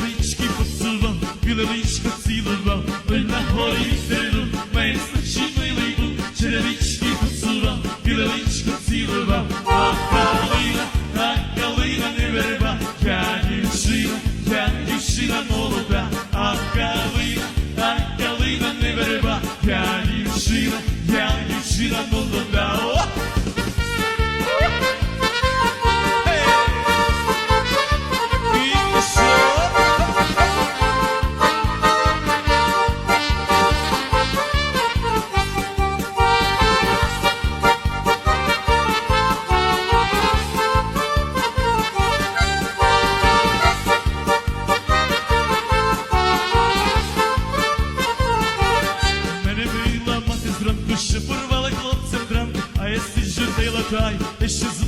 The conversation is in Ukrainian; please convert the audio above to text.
білерички посила, білеричка цілила, пиль на горі сину, мені старші милий, черевички посила, білеричка цілила, а калина, а калина не верба, я дівчина, я дівчина молода, а калина, а калина не верба, я дівчина, я дівчина молода. kraj, jeszcze z